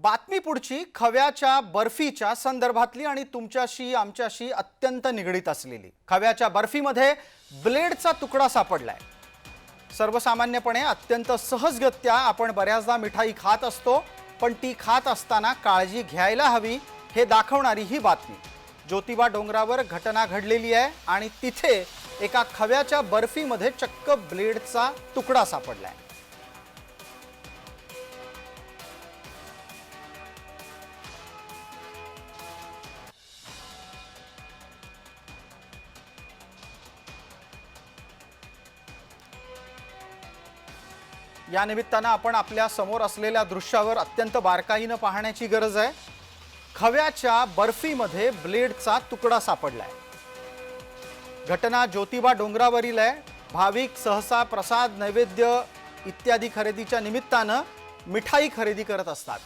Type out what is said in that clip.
बातमी पुढची खव्याच्या बर्फीच्या संदर्भातली आणि तुमच्याशी आमच्याशी अत्यंत निगडीत असलेली. खव्याच्या बर्फीमध्ये ब्लेडचा तुकडा सापडलाय. सर्वसामान्यपणे अत्यंत सहजगत्या आपण बऱ्याचदा मिठाई खात असतो पण ती खात असताना काळजी घ्यायला हवी हे दाखवणारी ही बातमी. ज्योतिबा डोंगरावर घटना घडलेली आहे आणि तिथे एका खव्याच्या बर्फीमध्ये चक्क ब्लेडचा तुकडा सापडलाय. या निमित्तानं आपण आपल्यासमोर असलेल्या दृश्यावर अत्यंत बारकाईनं पाहण्याची गरज आहे. खव्याच्या बर्फीमध्ये ब्लेडचा तुकडा सापडलाय. घटना ज्योतिबा डोंगरावरील आहे. भाविक सहसा प्रसाद नैवेद्य इत्यादी खरेदीच्या निमित्तानं मिठाई खरेदी करत असतात.